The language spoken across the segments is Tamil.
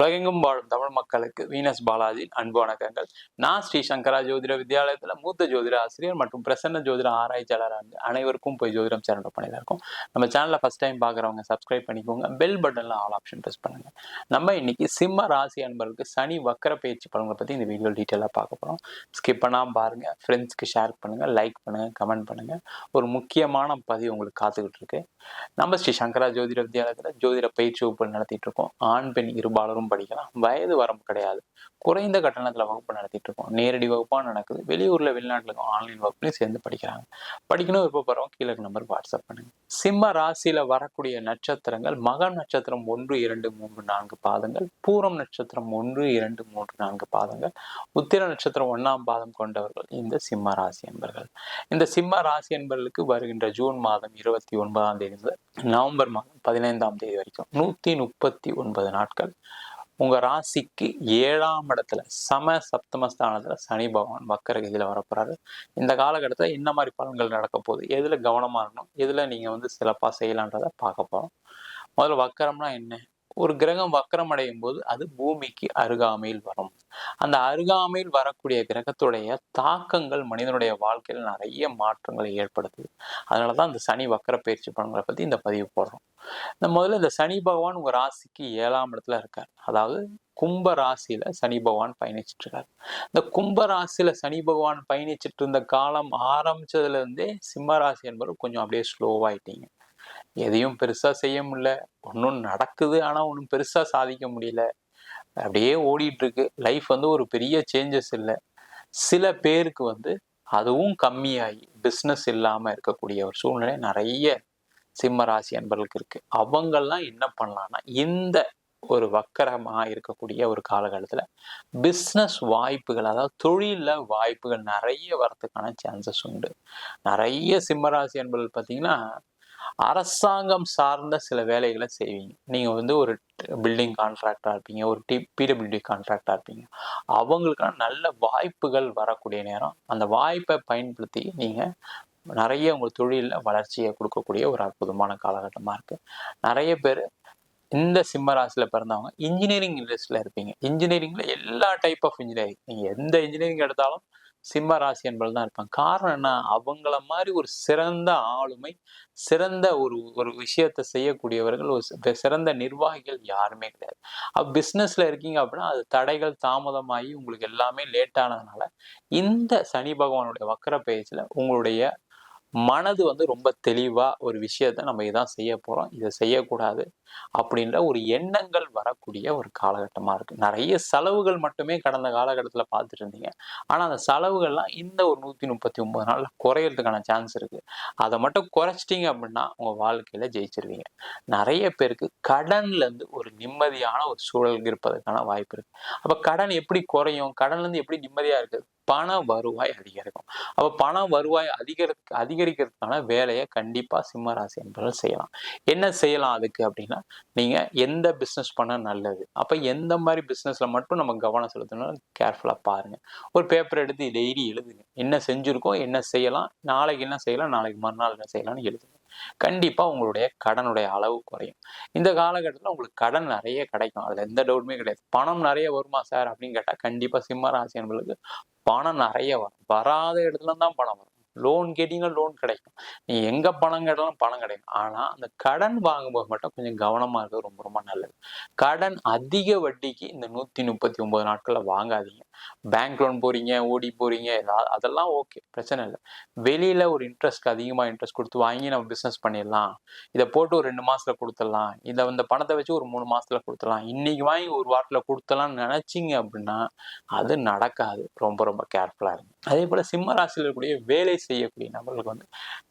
உலகெங்கும் வாழும் தமிழ் மக்களுக்கு வீனஸ் பாலாஜியின் அன்பு வணக்கங்கள். நான் ஸ்ரீ சங்கரா ஜோதிட வித்யாலயத்தில் மூத்த ஜோதிட ஆசிரியர் மற்றும் பிரசன்ன ஜோதிட ஆராய்ச்சியாளர் அனைவருக்கும் போய் ஜோதிடம் சேனல் பண்ணிதான் இருக்கோம். நம்ம சேனலை ஃபஸ்ட் டைம் பார்க்குறவங்க சப்ஸ்கிரைப் பண்ணிக்கோங்க. பெல் பட்டன்ல ஆல் ஆப்ஷன் ப்ரெஸ் பண்ணுங்க. நம்ம இன்னைக்கு சிம்ம ராசி அன்பர்களுக்கு சனி வக்கர பயிற்சி பலன்களை பற்றி இந்த வீடியோ டீட்டெயிலாக பார்க்க போறோம். ஸ்கிப் பண்ணாமல் பாருங்க. ஃப்ரெண்ட்ஸ்க்கு ஷேர் பண்ணுங்க லைக் பண்ணுங்க கமெண்ட் பண்ணுங்க. ஒரு முக்கியமான பதிவு உங்களுக்கு காத்துக்கிட்டு இருக்கு. நம்ம ஸ்ரீ சங்கரா ஜோதிட வித்யாலயத்தில் ஜோதிட பயிற்சி வகுப்பு நடத்திட்டு இருக்கோம். ஆண் பெண் இருபாலரும் படிக்கலாம். வயது வரம்பு கிடையாது. குறைந்த கட்டணத்தில் வகுப்பு நடத்திட்டு இருக்கோம். நேரடி வகுப்பாக நடக்குது. வெளியூரில் வெளிநாட்டில் இருக்கும். ஆன்லைன் வகுப்புலையும் சேர்ந்து படிக்கிறாங்க. படிக்கணும் விருப்பப்படுறவங்க கீழே நம்பர் வாட்ஸ்அப் பண்ணுங்க. சிம்ம ராசியில வரக்கூடிய நட்சத்திரங்கள் மகம் நட்சத்திரம் ஒன்று இரண்டு மூன்று நான்கு பாதங்கள் பூரம் நட்சத்திரம் ஒன்று இரண்டு மூன்று நான்கு பாதங்கள் உத்திர நட்சத்திரம் ஒன்றாம் பாதம் கொண்டவர்கள் இந்த சிம்ம ராசி என்பர்கள். இந்த சிம்ம ராசி என்பர்களுக்கு வருகின்ற ஜூன் மாதம் இருபத்தி ஒன்பதாம் தேதி முதல் நவம்பர் மாதம் பதினைந்தாம் தேதி வரைக்கும் நூத்தி முப்பத்தி ஒன்பது நாட்கள். உங்க ராசிக்கு ஏழாம் இடத்துல சம சப்தமஸ்தானத்துல சனி பகவான் வக்கரகதியில வரப்போறாரு. இந்த காலகட்டத்தில் என்ன மாதிரி பலன்கள் நடக்க போகுது? எதுல கவனமா இருக்கணும்? எதுல நீங்க வந்து சிறப்பா செய்யலான்றத பார்க்க போறோம். முதல்ல வக்கரம்னா என்ன? ஒரு கிரகம் வக்கரம் அடையும் போது அது பூமிக்கு அருகாமையில் வரும். அந்த அருகாமையில் வரக்கூடிய கிரகத்துடைய தாக்கங்கள் மனிதனுடைய வாழ்க்கையில் நிறைய மாற்றங்களை ஏற்படுத்துது. அதனால தான் இந்த சனி வக்கர பயிற்சி பலன்களை பற்றி இந்த பதிவு போடுறோம். இந்த முதல்ல இந்த சனி பகவான் உங்கள் ராசிக்கு ஏழாம் இடத்துல இருக்கார். அதாவது கும்ப ராசியில சனி பகவான் பயணிச்சுட்டு இருக்காரு. இந்த கும்ப ராசியில சனி பகவான் பயணிச்சுட்டு இருந்த காலம் ஆரம்பிச்சதுல இருந்தே சிம்ம ராசி என்பவர் கொஞ்சம் அப்படியே ஸ்லோவாயிட்டீங்க எதையும் பெருசாக செய்ய முடியல. ஒன்றும் நடக்குது ஆனால் ஒன்றும் பெருசாக சாதிக்க முடியல. அப்படியே ஓடிட்டுருக்கு. லைஃப் வந்து ஒரு பெரிய சேஞ்சஸ் இல்லை. சில பேருக்கு வந்து அதுவும் கம்மியாகி பிஸ்னஸ் இல்லாமல் இருக்கக்கூடிய ஒரு சூழ்நிலை நிறைய சிம்ம ராசி அன்பர்களுக்கு இருக்குது அவங்கெல்லாம் என்ன பண்ணலான்னா இந்த ஒரு வக்கரமாக இருக்கக்கூடிய ஒரு காலகட்டத்தில் பிஸ்னஸ் வாய்ப்புகள் அதாவது தொழிலில் வாய்ப்புகள் நிறைய வரத்துக்கான சான்சஸ் உண்டு. நிறைய சிம்மராசி அன்பர்கள் பார்த்தீங்கன்னா அரசாங்கம் சார்ந்த சில வேலைகளை செய்வீங்க. நீங்க வந்து ஒரு பில்டிங் கான்ட்ராக்டா இருப்பீங்க ஒரு டி பிடபிள்யூடி கான்ட்ராக்டா இருப்பீங்க. அவங்களுக்கான நல்ல வாய்ப்புகள் வரக்கூடிய நேரம். அந்த வாய்ப்பை பயன்படுத்தி நீங்க நிறைய உங்கள் தொழிலில் வளர்ச்சியை கொடுக்கக்கூடிய ஒரு அற்புதமான காலகட்டமாக இருக்கு. நிறைய பேர் இந்த சிம்ம ராசியில பிறந்தவங்க இன்ஜினியரிங் இண்டஸ்ட்ரியில் இருப்பீங்க. இன்ஜினியரிங்ல எல்லா டைப் ஆஃப் இன்ஜினியரிங் நீங்க எந்த இன்ஜினியரிங் எடுத்தாலும் சிம்ம ராசி என்பது தான் இருப்பாங்க. காரணம் என்ன? அவங்கள மாதிரி ஒரு சிறந்த ஆளுமை சிறந்த ஒரு ஒரு விஷயத்தை செய்யக்கூடியவர்கள் ஒரு சிறந்த நிர்வாகிகள் யாருமே கிடையாது. அப்போ பிஸ்னஸ்ல இருக்கீங்க அப்படின்னா அது தடைகள் தாமதமாகி உங்களுக்கு எல்லாமே லேட் ஆனதுனால இந்த சனி பகவானுடைய வக்கர பயிற்சியில உங்களுடைய மனது வந்து ரொம்ப தெளிவா ஒரு விஷயத்த நம்ம இதான் செய்ய போகிறோம் இதை செய்யக்கூடாது அப்படின்ற ஒரு எண்ணங்கள் வரக்கூடிய ஒரு காலகட்டமா இருக்கு. நிறைய செலவுகள் மட்டுமே கடந்த காலகட்டத்துல பார்த்துட்டு இருந்தீங்க. ஆனா அந்த செலவுகள்லாம் இந்த ஒரு நூத்தி முப்பத்தி ஒன்பது நாள்ல குறையறதுக்கான சான்ஸ் இருக்கு. அதை மட்டும் குறைச்சிட்டீங்க அப்படின்னா உங்க வாழ்க்கையில ஜெயிச்சிருவீங்க. நிறைய பேருக்கு கடன்ல இருந்து ஒரு நிம்மதியான ஒரு சூழல் இருப்பதற்கான வாய்ப்பு இருக்கு. அப்போ கடன் எப்படி குறையும்? கடன்ல இருந்து எப்படி நிம்மதியா இருக்குது பண வருவாய் அதிகரிக்கும். அப்போ பண வருவாய் அதிகரி அதிகரிக்கிறதுக்கான வேலையை கண்டிப்பா சிம்ம ராசி என்பவர்கள் செய்யலாம். என்ன செய்யலாம் அதுக்கு அப்படின்னா நீங்க எந்த பிஸ்னஸ் பண்ண நல்லது? அப்ப எந்த மாதிரி பிஸ்னஸில் மட்டும் நம்ம கவனம் செலுத்தணும் கேர்ஃபுல்லா பாருங்க. ஒரு பேப்பர் எடுத்து டெய்லி எழுதுங்க. என்ன செஞ்சுருக்கோம் என்ன செய்யலாம் நாளைக்கு என்ன செய்யலாம் நாளைக்கு மறுநாள் என்ன செய்யலாம்னு எழுதுங்க. கண்டிப்பா உங்களுடைய கடனுடைய அளவு குறையும். இந்த காலகட்டத்தில் உங்களுக்கு கடன் நிறைய கிடைக்கும். அதுல எந்த டவுட்டுமே கிடையாது. பணம் நிறைய வருமா சார் அப்படின்னு கேட்டா கண்டிப்பா சிம்ம ராசி என்பதுக்கு பணம் நிறைய வரும். வராத இடத்துல தான் பணம் வரும். லோன் கேட்டிங்கன்னா லோன் கிடைக்கும். நீ எங்க பணம் கேட்டாலும் பணம் கிடைக்கும். ஆனா அந்த கடன் வாங்கும்போது மட்டும் கொஞ்சம் கவனமா இருக்கிறது ரொம்ப ரொம்ப நல்லது. கடன் அதிக வட்டிக்கு இந்த நூத்தி முப்பத்தி ஒன்பது நாட்கள்ல வாங்காதீங்க. பேங்க் லோன் போறீங்க ஓடி போறீங்க அதெல்லாம் ஓகே பிரச்சனை இல்லை. வெளியில ஒரு இன்ட்ரெஸ்ட் அதிகமா இன்ட்ரெஸ்ட் கொடுத்து வாங்கி நம்ம பிசினஸ் பண்ணிடலாம். இதை போட்டு ஒரு ரெண்டு மாசத்துல கொடுத்துடலாம். இதை இந்த பணத்தை வச்சு ஒரு மூணு மாசத்துல கொடுத்துடலாம். இன்னைக்கு வாங்கி ஒரு வாரத்துல கொடுத்துடலாம்னு நினைச்சீங்க அப்படின்னா அது நடக்காது. ரொம்ப ரொம்ப கேர்ஃபுல்லா இருக்கும் அதே போல சிம்ம ராசியில் இருக்கக்கூடிய வேலை செய்யக்கூடிய நபர்களுக்கு வந்து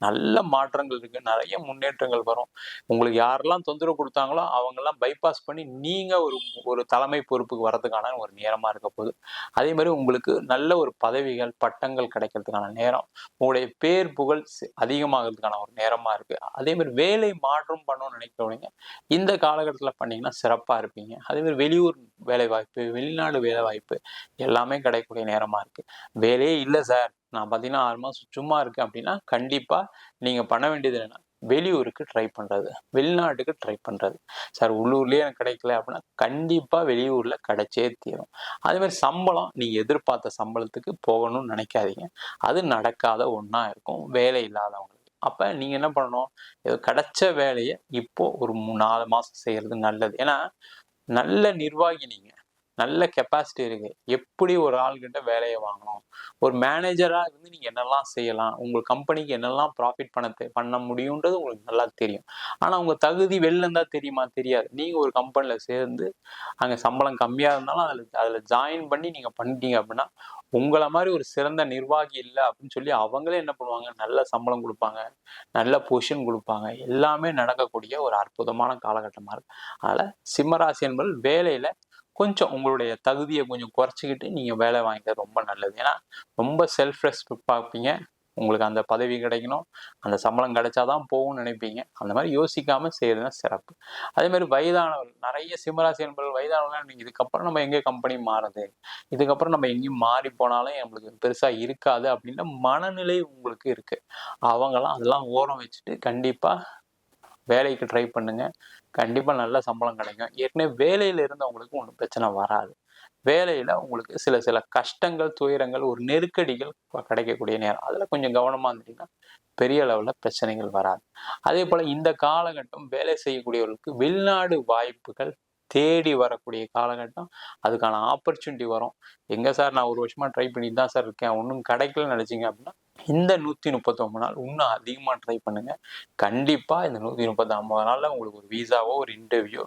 நல்ல மாற்றங்கள் இருக்கு. நிறைய முன்னேற்றங்கள் வரும். உங்களுக்கு யாரெல்லாம் தொந்தரவு கொடுத்தாங்களோ அவங்கெல்லாம் பைபாஸ் பண்ணி நீங்க ஒரு ஒரு தலைமை பொறுப்புக்கு வரதுக்கான ஒரு நேரமா இருக்க போகுது. அதே மாதிரி உங்களுக்கு நல்ல ஒரு பதவிகள் பட்டங்கள் கிடைக்கிறதுக்கான நேரம் உங்களுடைய பேர் புகழ் அதிகமாகிறதுக்கான ஒரு நேரமாக இருக்குது அதே மாதிரி வேலை மாற்றம் பண்ணணும்னு நினைக்கிறவங்க இந்த காலகட்டத்தில் பண்ணீங்கன்னா சிறப்பாக இருப்பீங்க. அதே மாதிரி வெளியூர் வேலைவாய்ப்பு வெளிநாடு வேலைவாய்ப்பு எல்லாமே கிடைக்கக்கூடிய நேரமாக இருக்குது வேலையே இல்லை சார். நான் பார்த்தீங்கன்னா ஆறு மாதம் சும்மா இருக்கேன் அப்படின்னா கண்டிப்பாக நீங்கள் பண்ண வேண்டியது என்னன்னா வெளியூருக்கு ட்ரை பண்ணுறது வெளிநாட்டுக்கு ட்ரை பண்ணுறது சார் உள்ளூர்லேயே எனக்கு கிடைக்கல அப்படின்னா கண்டிப்பாக வெளியூரில் கிடைச்சே தீரும். அதேமாதிரி சம்பளம் நீங்கள் எதிர்பார்த்த சம்பளத்துக்கு போகணும்னு நினைக்காதீங்க. அது நடக்காத ஒன்றா இருக்கும். வேலை இல்லாதவங்களுக்கு. அப்போ நீங்கள் என்ன பண்ணணும்? ஏதோ கிடைச்ச வேலையை இப்போது ஒரு மூணு நாலு மாதம் செய்கிறது நல்லது. ஏன்னா நல்ல நிர்வாகி நீங்கள் நல்ல கெப்பாசிட்டி இருக்குது எப்படி ஒரு ஆள்கிட்ட வேலையை வாங்கணும்? ஒரு மேனேஜராக இருந்து நீங்கள் என்னெல்லாம் செய்யலாம்? உங்கள் கம்பெனிக்கு என்னெல்லாம் ப்ராஃபிட் பண்ண பண்ண முடியுன்றது உங்களுக்கு நல்லா தெரியும். ஆனால் உங்கள் தகுதி வெளில இருந்தால் தெரியுமா? தெரியாது. நீங்கள் ஒரு கம்பெனியில் சேர்ந்து அங்கே சம்பளம் கம்மியாக இருந்தாலும் அதில் அதில் ஜாயின் பண்ணி நீங்கள் பண்ணிட்டீங்க அப்படின்னா உங்களை மாதிரி ஒரு சிறந்த நிர்வாகி இல்லை அப்படின்னு சொல்லி அவங்களே என்ன பண்ணுவாங்க? நல்ல சம்பளம் கொடுப்பாங்க. நல்ல பொசிஷன் கொடுப்பாங்க. எல்லாமே நடக்கக்கூடிய ஒரு அற்புதமான காலகட்டமாக இருக்கு. அதனால் சிம்மராசி என்பது வேலையில் கொஞ்சம் உங்களுடைய தகுதியை கொஞ்சம் குறைச்சிக்கிட்டு நீங்கள் வேலை வாங்கிக்கிறது ரொம்ப நல்லது. ஏன்னா ரொம்ப செல்ஃப் ரெஸ்பெக்ட் பார்ப்பீங்க. உங்களுக்கு அந்த பதவி கிடைக்கணும். அந்த சம்பளம் கிடைச்சாதான் போகும்னு நினைப்பீங்க. அந்த மாதிரி யோசிக்காம செய்யறது சிறப்பு. அதே மாதிரி வயதானவர்கள் நிறைய சிம்மராசி என்பவர்கள் வயதானவர்கள் இதுக்கப்புறம் நம்ம எங்கே கம்பெனி மாறுது? இதுக்கப்புறம் நம்ம எங்கேயும் மாறி போனாலும் நம்மளுக்கு பெருசா இருக்காது அப்படின்ற மனநிலை உங்களுக்கு இருக்கு. அவங்களாம் அதெல்லாம் ஓரம் வச்சுட்டு கண்டிப்பா வேலைக்கு ட்ரை பண்ணுங்க. கண்டிப்பாக நல்ல சம்பளம் கிடைக்கும். ஏற்கனவே வேலையில் இருந்தவங்களுக்கு ஒன்றும் பிரச்சனை வராது. வேலையில் உங்களுக்கு சில சில கஷ்டங்கள் துயரங்கள் ஒரு நெருக்கடிகள் கிடைக்கக்கூடிய நேரம். அதில் கொஞ்சம் கவனமாக இருந்தீங்கன்னா பெரிய அளவில் பிரச்சனைகள் வராது. அதே போல் இந்த காலகட்டம் வேலை செய்யக்கூடியவர்களுக்கு வெளிநாடு வாய்ப்புகள் தேடி வரக்கூடிய காலகட்டம். அதுக்கான ஆப்பர்ச்சுனிட்டி வரும். எங்கே சார் நான் ஒரு வருஷமாக ட்ரை பண்ணி தான் சார் இருக்கேன். ஒன்றும் கிடைக்கலன்னு நினச்சிங்க அப்படின்னா இந்த நூற்றி முப்பத்தொம்பது நாள் இன்னும் அதிகமாக ட்ரை பண்ணுங்கள் கண்டிப்பாக இந்த நூற்றி முப்பத்தி நாளில் உங்களுக்கு ஒரு விசாவோ ஒரு இன்டர்வியூ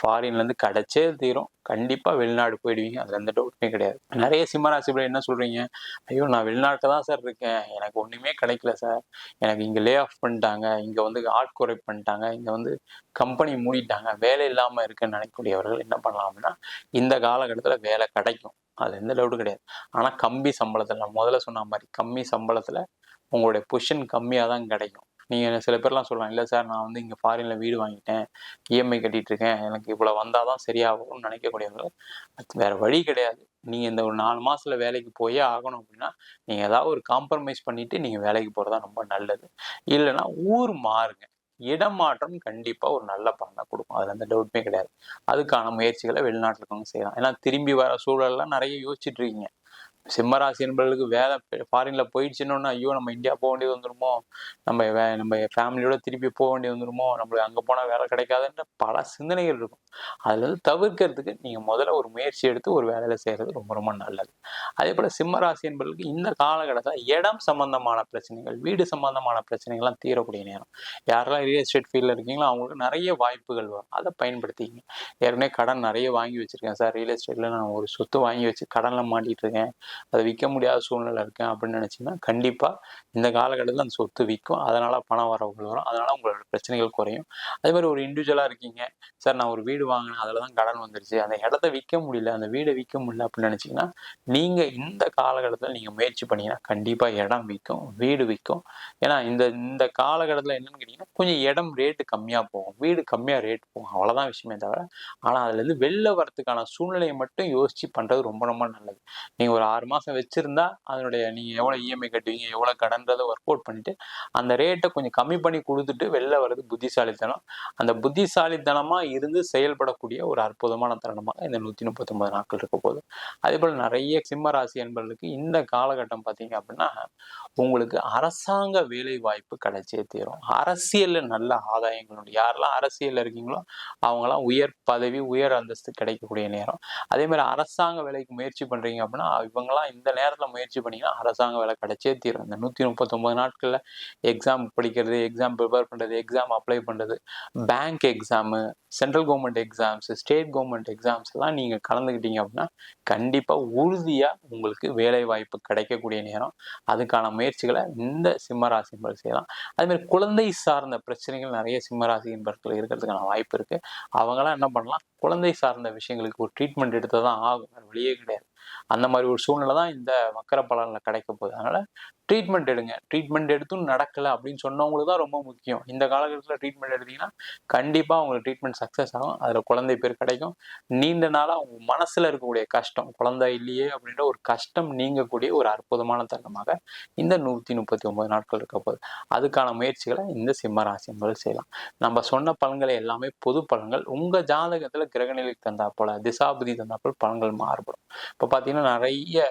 ஃபாரின்லேருந்து கிடச்சே கிடைச்சே தீரும். கண்டிப்பாக வெளிநாடு போயிடுவீங்க. அதில் எந்த டவுட்டுமே கிடையாது. நிறைய சிம்மராசிபுரம் என்ன சொல்கிறீங்க ஐயோ நான் வெளிநாட்டில் தான் சார் இருக்கேன். எனக்கு ஒன்றுமே கிடைக்கல சார் எனக்கு இங்கே லே ஆஃப் பண்ணிட்டாங்க. இங்கே வந்து ஆட்குறை பண்ணிட்டாங்க. இங்கே வந்து கம்பெனி மூடிட்டாங்க. வேலை இல்லாமல் இருக்குன்னு நினைக்கக்கூடியவர்கள் என்ன பண்ணலாம் அப்படின்னா இந்த காலகட்டத்தில் வேலை கிடைக்கும். அது எந்த டவுட்டும் கிடையாது. ஆனால் கம்மி சம்பளத்தில் நான் முதல்ல சொன்ன மாதிரி கம்மி சம்பளத்தில் உங்களுடைய பொசிஷன் கம்மியாக தான் கிடைக்கும். நீங்கள் சில பேர்லாம் சொல்லலாம் இல்லை சார் நான் வந்து இங்கே ஃபாரினில் வீடு வாங்கிட்டேன். இஎம்ஐ கட்டிட்டு இருக்கேன் எனக்கு வந்தால் தான் சரியாகும்னு நினைக்கக்கூடியவங்க. அது வழி கிடையாது. நீங்கள் இந்த ஒரு நாலு மாதத்தில் வேலைக்கு போயே ஆகணும் அப்படின்னா நீங்கள் ஏதாவது ஒரு காம்ப்ரமைஸ் பண்ணிவிட்டு நீங்கள் வேலைக்கு போறதா ரொம்ப நல்லது. இல்லைன்னா ஊர் மாறுங்க. இடமாற்றம் கண்டிப்பாக ஒரு நல்ல பலனை கொடுக்கும். அதில் எந்த டவுட்டுமே கிடையாது. அதுக்கான முயற்சிகளை வெளிநாட்டில் இருக்கவங்க செய்யலாம். ஏன்னா திரும்பி வர சூழல்லாம் நிறைய யோசிச்சுட்டு இருக்கீங்க. சிம்மராசி என்பவர்களுக்கு வேலை ஃபாரின்ல போயிடுச்சுன்னு ஐயோ நம்ம இந்தியா போக வேண்டியது வந்துருமோ? நம்ம வே நம்ம ஃபேமிலியோட திருப்பி போக வேண்டியது வந்துருமோ? நம்மளுக்கு அங்கே போனால் வேலை கிடைக்காதுன்ற பல சிந்தனைகள் இருக்கும். அதுல வந்து தவிர்க்கிறதுக்கு நீங்க முதல்ல ஒரு முயற்சி எடுத்து ஒரு வேலையில செய்யறது ரொம்ப ரொம்ப நல்லது. அதே போல சிம்மராசி என்பவர்களுக்கு இந்த காலகட்டத்தில் இடம் சம்பந்தமான பிரச்சனைகள் வீடு சம்பந்தமான பிரச்சனைகள்லாம் தீரக்கூடிய நேரம். யாரெல்லாம் ரியல் எஸ்டேட் ஃபீல்டில் இருக்கீங்களோ அவங்களுக்கு நிறைய வாய்ப்புகள் வரும். அதை பயன்படுத்திக்கிங்க. ஏற்கனவே கடன் நிறைய வாங்கி வச்சிருக்கேன் சார். ரியல் எஸ்டேட்ல நான் ஒரு சொத்து வாங்கி வச்சு கடனில் மாட்டிட்டு இருக்கேன். அதை விற்க முடியாத சூழ்நிலை இருக்கேன் அப்படின்னு நினச்சிங்கன்னா கண்டிப்பாக இந்த காலகட்டத்தில் அந்த சொத்து விற்கும். அதனால் பணம் வரவுகள் வரும். அதனால் உங்களோட பிரச்சனைகள் குறையும். அதே மாதிரி ஒரு இண்டிவிஜுவலாக இருக்கீங்க. சார் நான் ஒரு வீடு வாங்கினேன். அதில் தான் கடன் வந்துருச்சு. அந்த இடத்த விற்க முடியல அந்த வீடை விற்க முடியல அப்படின்னு நினைச்சீங்கன்னா நீங்கள் இந்த காலகட்டத்தில் நீங்க முயற்சி பண்ணீங்கன்னா கண்டிப்பா இடம் விற்கும் வீடு விற்கும். ஏன்னா இந்த இந்த காலகட்டத்தில் என்னென்னு கேட்டிங்கன்னா கொஞ்சம் இடம் ரேட்டு கம்மியா போகும். வீடு கம்மியா ரேட் போகும். அவ்வளோதான் விஷயமே தவிர ஆனா அதுல இருந்து வெளில வரத்துக்கான சூழ்நிலையை மட்டும் யோசிச்சு பண்றது ரொம்ப ரொம்ப நல்லது. நீங்கள் ஒரு ஆறு மாதம் வச்சிருந்தா அதனுடைய நீங்க எவ்வளவு இஎம்ஐ கட்டுவீங்க எவ்வளவு கடன்றதை ஒர்க் அவுட் பண்ணிட்டு அந்த ரேட்டை கொஞ்சம் கம்மி பண்ணி கொடுத்துட்டு வெளில வர்றது புத்திசாலித்தனம். அந்த புத்திசாலித்தனமா இருந்து செயல்படக்கூடிய ஒரு அற்புதமான தருணமாக இந்த நூத்தி முப்பத்தொன்பது நாட்கள் இருக்க போகுது. அதே போல நிறைய சிம்ம ராசி என்பவர்களுக்கு இந்த காலகட்டம் பார்த்தீங்க அப்படின்னா உங்களுக்கு அரசாங்க வேலை வாய்ப்பு கிடைச்சே தீரும். அரசியலில் நல்ல ஆதாயங்கள் உண்டு யாரெல்லாம் அரசியலில் இருக்கீங்களோ அவங்கெல்லாம் உயர் பதவி உயர் அந்தஸ்து கிடைக்கக்கூடிய நேரம். அதே மாதிரி அரசாங்க வேலைக்கு முயற்சி பண்ணுறீங்க அப்படின்னா இவங்கெல்லாம் இந்த நேரத்தில் முயற்சி பண்ணிங்கன்னா அரசாங்க வேலை கிடைச்சே தீரும். இந்த நூற்றி முப்பத்தொம்போது நாட்களில் எக்ஸாம் படிக்கிறது எக்ஸாம் ப்ரிப்பேர் பண்ணுறது எக்ஸாம் அப்ளை பண்ணுறது bank exam central government exams state government exams எல்லாம் நீங்கள் கலந்துக்கிட்டீங்க அப்படின்னா கண்டிப்பாக உறுதியாக உங்களுக்கு வேலை வாய்ப்பு கிடைக்கக்கூடிய நேரம். அதுக்கான முயற்சிகளை இந்த சிம்மராசி செய்யலாம். அதே மாதிரி குழந்தை சார்ந்த பிரச்சனைகள் நிறைய சிம்மராசி என்பவர்கள் இருக்கிறதுக்கான வாய்ப்பு இருக்கு. அவங்கெல்லாம் என்ன பண்ணலாம்? குழந்தை சார்ந்த விஷயங்களுக்கு ஒரு ட்ரீட்மெண்ட் எடுத்து தான் ஆகும் வழியே கிடையாது. அந்த மாதிரி ஒரு சூழ்நிலை தான் இந்த மக்கர பலனில் கிடைக்க போகுது. அதனால ட்ரீட்மெண்ட் எடுங்க. ட்ரீட்மெண்ட் எடுத்தும் நடக்கலை அப்படின்னு சொன்னவங்களுக்கு தான் ரொம்ப முக்கியம். இந்த காலகட்டத்தில் ட்ரீட்மெண்ட் எடுத்தீங்கன்னா கண்டிப்பாக உங்களுக்கு ட்ரீட்மெண்ட் சக்ஸஸ் ஆகும். அதில் குழந்தை பேர் கிடைக்கும். நீண்ட நாளாக உங்கள் மனசில் இருக்கக்கூடிய கஷ்டம் குழந்தை இல்லையே அப்படின்ற ஒரு கஷ்டம் நீங்கக்கூடிய ஒரு அற்புதமான தருணமாக இந்த நூற்றி முப்பத்தி ஒன்பது நாட்கள் இருக்க போகுது. அதுக்கான முயற்சிகளை இந்த சிம்ம ராசி செய்யலாம். நம்ம சொன்ன பலன்களை எல்லாமே பொது பலன்கள். உங்கள் ஜாதகத்தில் கிரகநிலைக்கு தந்தா போல திசாபுதி தந்தா போல் பலன்கள் மாறுபடும். இப்போ பார்த்தீங்கன்னா நிறைய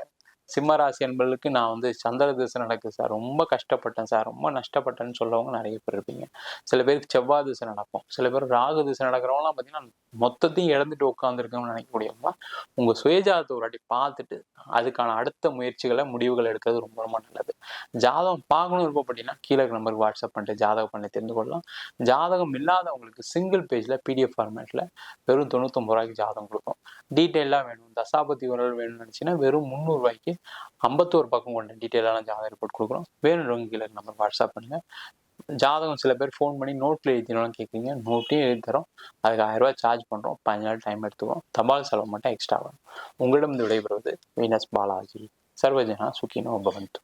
சிம்மராசி என்பர்களுக்கு நான் வந்து சந்திர திசை நடக்குது சார். ரொம்ப கஷ்டப்பட்டேன் சார். ரொம்ப நஷ்டப்பட்டேன்னு சொல்லவங்க நிறைய பேர் இருப்பீங்க. சில பேருக்கு செவ்வாய் திசை நடக்கும். சில பேர் ராகு திசை நடக்கிறவங்களாம் பார்த்தீங்கன்னா மொத்தத்தையும் இழந்துட்டு உட்காந்துருக்கோம்னு நினைக்கக்கூடியவங்க உங்கள் சுயஜாதத்தை ஒரு வாட்டி பார்த்துட்டு அதுக்கான அடுத்த முயற்சிகளை முடிவுகள் எடுக்கிறது ரொம்ப ரொம்ப நல்லது. ஜாதகம் பார்க்கணும் விருப்பப்பட்டீங்கன்னா கீழே நம்பருக்கு வாட்ஸ்அப் பண்ணிட்டு ஜாதகம் பண்ணி தெரிந்து கொள்ளலாம். ஜாதகம் இல்லாதவங்களுக்கு சிங்கிள் பேஜில் பிடிஎஃப் ஃபார்மேட்டில் வெறும் தொண்ணூத்தொம்பது ரூபாய்க்கு ஜாதகம் கொடுக்கும். டீட்டெயிலாக வேணும். தசாபதி உரல் வேணும்னு நினச்சின்னா வெறும் முந்நூறுரூவாய்க்கு ஐம்பத்தோரு பக்கம் கொண்ட டீட்டெயிலான ஜாதகம் ரிப்போர்ட் கொடுக்குறோம். வேணுன்றவங்க கீழே நம்பர் வாட்ஸ்அப் பண்ணுங்கள் ஜாதகம் சில பேர் ஃபோன் பண்ணி நோட்டில் எழுதினாலும் கேட்குறீங்க. நோட்டையும் எழுதி தரோம். அதுக்கு ஆயிரம் ரூபாய் சார்ஜ் பண்ணுறோம் பதினஞ்சு நாள் டைம் எடுத்துக்கிறோம். தபால் செலவு மட்டும் எக்ஸ்ட்ரா வரும். உங்களிடம் விடைபெறுவது வீனஸ் பாலாஜி. சர்வஜனா சுக்கினோ பவந்து.